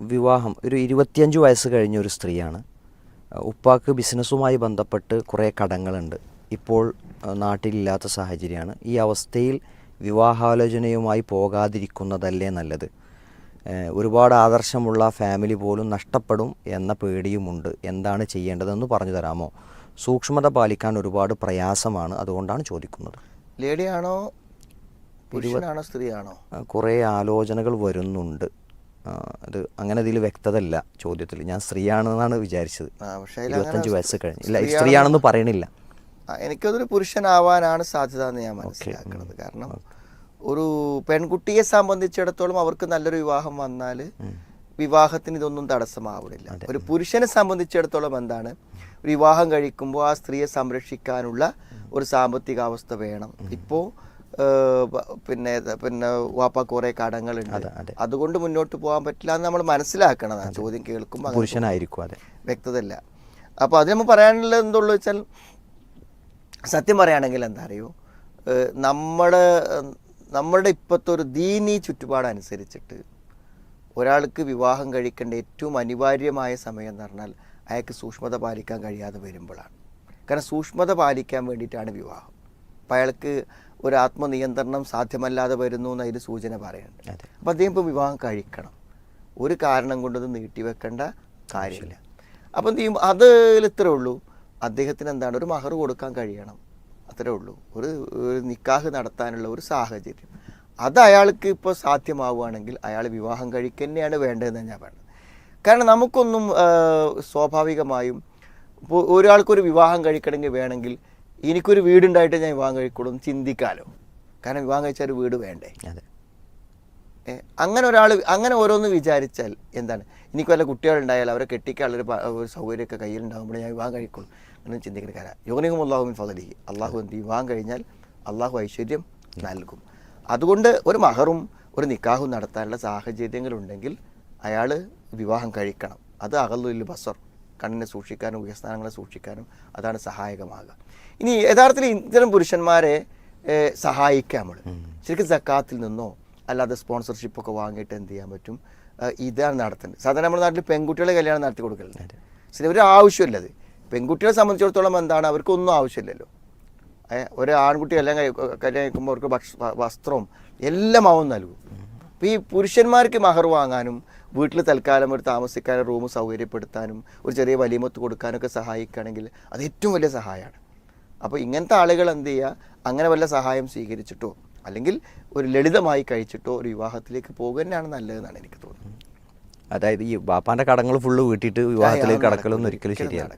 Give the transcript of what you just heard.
വിവാഹം ഒരു ഇരുപത്തിയഞ്ച് വയസ്സ് കഴിഞ്ഞ ഒരു സ്ത്രീയാണ്. ഉപ്പാക്ക് ബിസിനസ്സുമായി ബന്ധപ്പെട്ട് കുറേ കടങ്ങളുണ്ട്. ഇപ്പോൾ നാട്ടിലില്ലാത്ത സാഹചര്യമാണ്. ഈ അവസ്ഥയിൽ വിവാഹാലോചനയുമായി പോകാതിരിക്കുന്നതല്ലേ നല്ലത്? ഒരുപാട് ആദർശമുള്ള ഫാമിലി പോലും നഷ്ടപ്പെടും എന്ന പേടിയുമുണ്ട്. എന്താണ് ചെയ്യേണ്ടതെന്ന് പറഞ്ഞു തരാമോ? സൂക്ഷ്മത പാലിക്കാൻ ഒരുപാട് പ്രയാസമാണ് അതുകൊണ്ടാണ് ചോദിക്കുന്നത്. ലേഡിയാണോ പുരുഷനാണോ സ്ത്രീയാണോ? കുറേ ആലോചനകൾ വരുന്നുണ്ട്. അത് അങ്ങനെ അതിൽ വ്യക്തത ഇല്ല ചോദ്യത്തിൽ ഞാൻ സ്ത്രീയാണെന്നാണ് വിചാരിച്ചത്. ഇരുപത്തഞ്ച് വയസ്സ് കഴിഞ്ഞ്. ഇല്ല സ്ത്രീയാണെന്ന് പറയണില്ല എനിക്കതൊരു പുരുഷനാവാനാണ് സാധ്യത എന്ന് ഞാൻ മനസ്സിലാക്കുന്നത് കാരണം ഒരു പെൺകുട്ടിയെ സംബന്ധിച്ചിടത്തോളം അവർക്ക് നല്ലൊരു വിവാഹം വന്നാൽ വിവാഹത്തിന് ഇതൊന്നും തടസ്സമാവണില്ല. ഒരു പുരുഷനെ സംബന്ധിച്ചിടത്തോളം എന്താണ്? ഒരു വിവാഹം കഴിക്കുമ്പോൾ ആ സ്ത്രീയെ സംരക്ഷിക്കാനുള്ള ഒരു സാമ്പത്തികാവസ്ഥ വേണം. ഇപ്പോൾ പിന്നെ പിന്നെ വാപ്പ കുറെ കടങ്ങളുണ്ട്. അതെ, അതെ. അതുകൊണ്ട് മുന്നോട്ട് പോകാൻ പറ്റില്ല എന്ന് നമ്മൾ മനസ്സിലാക്കണം. ചോദ്യം കേൾക്കുമ്പോൾ പുരുഷനായിരിക്കും അതെ. വ്യക്തതയില്ല. അപ്പോൾ അത് നമ്മൾ പറയാനുള്ളത് എന്തുള്ളൂ വെച്ചാൽ സത്യം പറയുകയാണെങ്കിൽ എന്താ അറിയോ? നമ്മൾ നമ്മുടെ നമ്മുടെ ഇപ്പോഴത്തെ ഒരു ദീനി ചുറ്റുപാടനുസരിച്ചിട്ട് ഒരാൾക്ക് വിവാഹം കഴിക്കേണ്ട ഏറ്റവും അനിവാര്യമായ സമയം എന്ന് പറഞ്ഞാൽ അയാൾക്ക് സൂക്ഷ്മത പാലിക്കാൻ കഴിയാതെ വരുമ്പോഴാണ്. കാരണം സൂക്ഷ്മത പാലിക്കാൻ വേണ്ടിയിട്ടാണ് വിവാഹം. അപ്പം അയാൾക്ക് ഒരു ആത്മനിയന്ത്രണം സാധ്യമല്ലാതെ വരുന്നു എന്നതിൽ സൂചന പറയുന്നുണ്ട്. അപ്പോൾ അപ്പം അദ്ദേഹം ഇപ്പോൾ വിവാഹം കഴിക്കണം. ഒരു കാരണം കൊണ്ടത് നീട്ടിവെക്കേണ്ട കാര്യമില്ല. അപ്പം എന്ത് ചെയ്യും? അതിൽ ഇത്രേ ഉള്ളൂ. അദ്ദേഹത്തിന് എന്താണ്? ഒരു മഹർ കൊടുക്കാൻ കഴിയണം. അത്രേ ഉള്ളൂ. ഒരു ഒരു നിക്കാഹ് നടത്താനുള്ള ഒരു സാഹചര്യം. അത് അയാൾക്ക് ഇപ്പോൾ സാധ്യമാവുകയാണെങ്കിൽ അയാൾ വിവാഹം കഴിക്കുന്നതാണ് വേണ്ടതെന്ന് ഞാൻ പറയുന്നത് കാരണം നമുക്കൊന്നും സ്വാഭാവികമായും ഇപ്പോൾ ഒരാൾക്കൊരു വിവാഹം കഴിക്കണമെങ്കിൽ വേണമെങ്കിൽ എനിക്കൊരു വീടുണ്ടായിട്ട് ഞാൻ വിവാഹം കഴിക്കുള്ളൂ ചിന്തിക്കാലോ. കാരണം വിവാഹം കഴിച്ചാൽ വീട് വേണ്ടേ? അതെ. അങ്ങനെ ഒരാൾ അങ്ങനെ ഓരോന്ന് വിചാരിച്ചാൽ എന്താണ്? എനിക്ക് വല്ല കുട്ടികളുണ്ടായാൽ അവരെ കെട്ടിക്കാനുള്ളൊരു ഒരു സൗകര്യമൊക്കെ കയ്യിലുണ്ടാകുമ്പോൾ ഞാൻ വിവാഹം കഴിക്കുള്ളൂ. അങ്ങനെ ചിന്തിക്കുന്ന കാര്യം. യോനിക്കും അള്ളാഹുവിൻ ഫതലിഹി അള്ളാഹു എന്ത് വിവാഹം കഴിഞ്ഞാൽ അള്ളാഹു ഐശ്വര്യം നൽകും. അതുകൊണ്ട് ഒരു മഹറും ഒരു നിക്കാഹും നടത്താനുള്ള സാഹചര്യങ്ങളുണ്ടെങ്കിൽ അയാൾ വിവാഹം കഴിക്കണം. അത് അകലുൽ ബസർ. കണ്ണിനെ സൂക്ഷിക്കാനും ഉയസ്ഥാനങ്ങളെ സൂക്ഷിക്കാനും അതാണ് സഹായകമാകുക. ഇനി യഥാർത്ഥത്തിൽ ഇത്തരം പുരുഷന്മാരെ സഹായിക്കാം നമ്മൾ ശരിക്കും സക്കാത്തിൽ നിന്നോ അല്ലാതെ സ്പോൺസർഷിപ്പ് ഒക്കെ വാങ്ങിയിട്ട് എന്ത് ചെയ്യാൻ പറ്റും? ഇതാണ് നടത്തേണ്ടത്. സാധാരണ നമ്മുടെ നാട്ടിൽ പെൺകുട്ടികളെ കല്യാണം നടത്തി കൊടുക്കലുണ്ട്. ശരി ഒരു ആവശ്യമില്ലത് പെൺകുട്ടികളെ സംബന്ധിച്ചിടത്തോളം എന്താണ്? അവർക്കൊന്നും ആവശ്യമില്ലല്ലോ. ഒരു ആൺകുട്ടി കല്യാണം കഴി- കല്യാണം കഴിക്കുമ്പോൾ അവർക്ക് ഭക്ഷ വസ്ത്രവും എല്ലാം അവൻ നൽകും. അപ്പോൾ ഈ പുരുഷന്മാർക്ക് മഹർ വാങ്ങാനും വീട്ടിൽ തൽക്കാലം ഒരു താമസിക്കാനും റൂം സൗകര്യപ്പെടുത്താനും ഒരു ചെറിയ വലിമത്ത് കൊടുക്കാനൊക്കെ സഹായിക്കുകയാണെങ്കിൽ അത് ഏറ്റവും വലിയ സഹായമാണ്. അപ്പോൾ ഇങ്ങനത്തെ ആളുകൾ എന്ത് ചെയ്യുക? അങ്ങനെ വല്ല സഹായം സ്വീകരിച്ചിട്ടോ അല്ലെങ്കിൽ ഒരു ലളിതമായി കഴിച്ചിട്ടോ ഒരു വിവാഹത്തിലേക്ക് പോകുക തന്നെയാണ് നല്ലതെന്നാണ് എനിക്ക് തോന്നുന്നത്. അതായത് ഈ ബാപ്പാന്റെ കടങ്ങൾ ഫുള്ള് വീട്ടിയിട്ട് വിവാഹത്തിലേക്ക് കടക്കലൊന്നും ഒരിക്കലും ശരിയാണ്